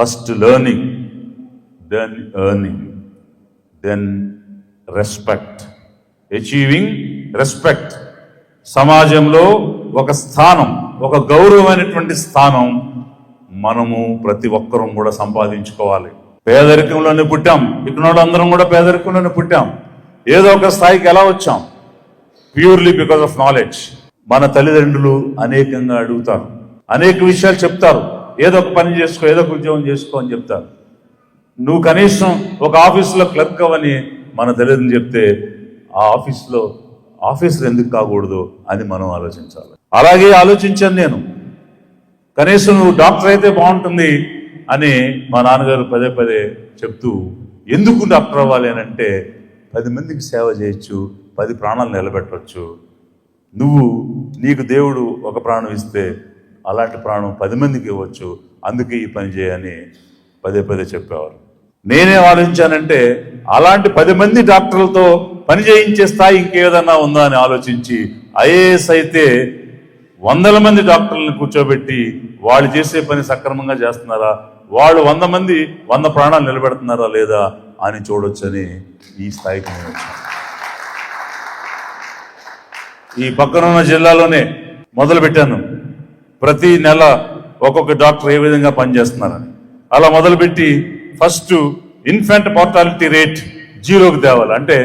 First learning then earning then respect achieving respect సమాజంలో ఒక స్థానం ఒక గౌరవమైనటువంటి స్థానం మనము ప్రతి ఒక్కరూ కూడా సంపాదించుకోవాలి. పేదరికంలోనే పుట్టాం. ఇక్కడ వాళ్ళందరం కూడా పేదరికంలోనే పుట్టాం. ఏదో ఒక స్థాయికి ఎలా వచ్చాం? ప్యూర్లీ బికాస్ ఆఫ్ నాలెడ్జ్ మన తల్లిదండ్రులు అనేకంగా అడుగుతారు. అనేక విషయాలు చెప్తారు. ఏదో ఒక పని చేసుకో ఏదో ఒక ఉద్యోగం చేసుకో అని చెప్తారు. నువ్వు కనీసం ఒక ఆఫీసులో క్లర్క్ అవని మన తల్లిదండ్రులు చెప్తే ఆ ఆఫీస్లో ఆఫీసులు ఎందుకు కాకూడదు అని మనం ఆలోచించాలి. అలాగే ఆలోచించాను నేను. కనీసం నువ్వు డాక్టర్ అయితే బాగుంటుంది అని మా నాన్నగారు పదే పదే చెప్తూ ఎందుకు డాక్టర్ అవ్వాలి అని అంటే పది మందికి సేవ చేయొచ్చు పది ప్రాణాలు నిలబెట్టవచ్చు నువ్వు నీకు దేవుడు ఒక ప్రాణం ఇస్తే అలాంటి ప్రాణం పది మందికి ఇవ్వచ్చు అందుకే ఈ పని చేయని పదే పదే చెప్పేవారు. నేనేం ఆలోచించానంటే అలాంటి పది మంది డాక్టర్లతో పని చేయించే స్థాయి ఇంకేదన్నా ఉందా అని ఆలోచించి ఐఏఎస్ అయితే వందల మంది డాక్టర్లను కూర్చోబెట్టి వాళ్ళు చేసే పని సక్రమంగా చేస్తున్నారా వాళ్ళు వంద మంది వంద ప్రాణాలు నిలబెడుతున్నారా లేదా అని చూడొచ్చని ఈ స్థాయికి నేను వచ్చాను. ఈ పక్కనున్న జిల్లాలోనే మొదలు పెట్టాను ప్రతి నెల ఒక్కొక్క డాక్టర్ ఏ విధంగా పనిచేస్తున్నారని. అలా మొదలుపెట్టి ఫస్ట్ ఇన్ఫెంట్ మార్టాలిటీ రేట్ జీరోకి తేవాలి. అంటే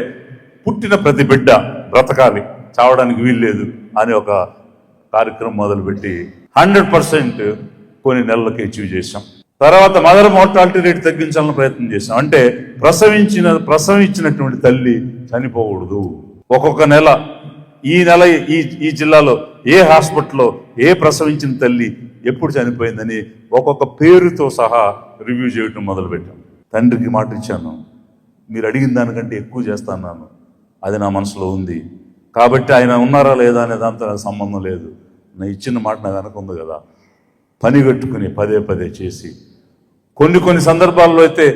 పుట్టిన ప్రతి బిడ్డ బ్రతకాలి చావడానికి వీల్లేదు అని ఒక కార్యక్రమం మొదలుపెట్టి హండ్రెడ్ పర్సెంట్ కొన్ని నెలలకి అచీవ్ చేశాం. తర్వాత మదర్ మోర్టాలిటీ రేట్ తగ్గించాలని ప్రయత్నం చేశాం. అంటే ప్రసవించిన ప్రసవించినటువంటి తల్లి చనిపోకూడదు. ఒక్కొక్క నెల ఈ నెల ఈ ఈ జిల్లాలో ఏ హాస్పిటల్లో ఏ ప్రసవించిన తల్లి ఎప్పుడు చనిపోయిందని ఒక్కొక్క పేరుతో సహా రివ్యూ చేయటం మొదలుపెట్టాం. తండ్రికి మాట ఇచ్చాను. మీరు అడిగిన దానికంటే ఎక్కువ చేస్తాను అది నా మనసులో ఉంది. కాబట్టి ఆయన ఉన్నారా లేదా అనే దాంతో నాకు సంబంధం లేదు. నా ఇచ్చిన మాట నాకు అనుకుంది కదా. పని కట్టుకుని పదే పదే చేసి కొన్ని కొన్ని సందర్భాల్లో అయితే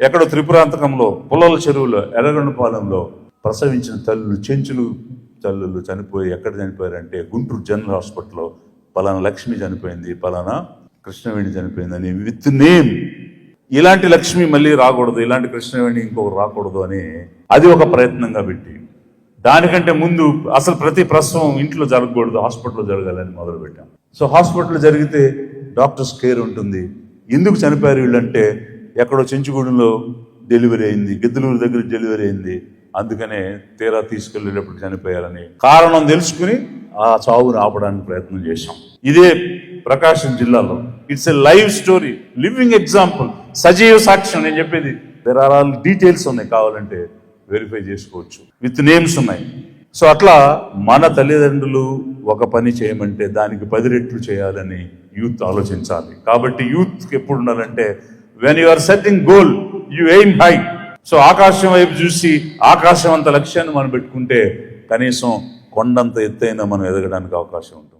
ఎక్కడో త్రిపురాంతకంలో పుల్లల చెరువులో ఎర్రగొండపాలెంలో ప్రసవించిన తల్లులు చెంచులు తల్లులు చనిపోయి ఎక్కడ చనిపోయారంటే గుంటూరు జనరల్ హాస్పిటల్లో పలానా లక్ష్మి చనిపోయింది పలానా కృష్ణవేణి చనిపోయిందని విత్ నేమ్ ఇలాంటి లక్ష్మి మళ్ళీ రాకూడదు ఇలాంటి కృష్ణవేణి ఇంకొకరు రాకూడదు అని అది ఒక ప్రయత్నంగా పెట్టి. దానికంటే ముందు అసలు ప్రతి ప్రసవం ఇంట్లో జరగకూడదు హాస్పిటల్లో జరగాలని మొదలుపెట్టాం. సో హాస్పిటల్ జరిగితే డాక్టర్స్ కేర్ ఉంటుంది. ఎందుకు చనిపోయారు వీళ్ళంటే ఎక్కడో చెంచుగూడెంలో డెలివరీ అయింది గిద్దలూరు దగ్గర డెలివరీ అయింది. అందుకనే తీరా తీసుకెళ్ళేటప్పుడు చనిపోయారని కారణం తెలుసుకుని ఆ చావును ఆపడానికి ప్రయత్నం చేశాం. ఇదే ప్రకాశం జిల్లాలో. It's a live story living example సజీవ సాక్ష్యం నేను చెప్పేది దెర్ ఆర్ ఆల్ డీటెయిల్స్ ఉన్నాయి కావాలంటే వెరిఫై చేసుకోవచ్చు. విత్ నేమ్స్ ఉన్నాయి. సో అట్లా మన తల్లిదండ్రులు ఒక పని చేయమంటే దానికి పది రెట్లు చేయాలని యూత్ ఆలోచించాలి. కాబట్టి యూత్కి ఎప్పుడు ఉండాలంటే when you are setting goal you aim high so ఆకాశం వైపు చూసి ఆకాశం అంత లక్ష్యాన్ని మనం పెట్టుకుంటే కనీసం కొండంత ఎత్తైన మనం ఎదగడానికి అవకాశం ఉంటుంది.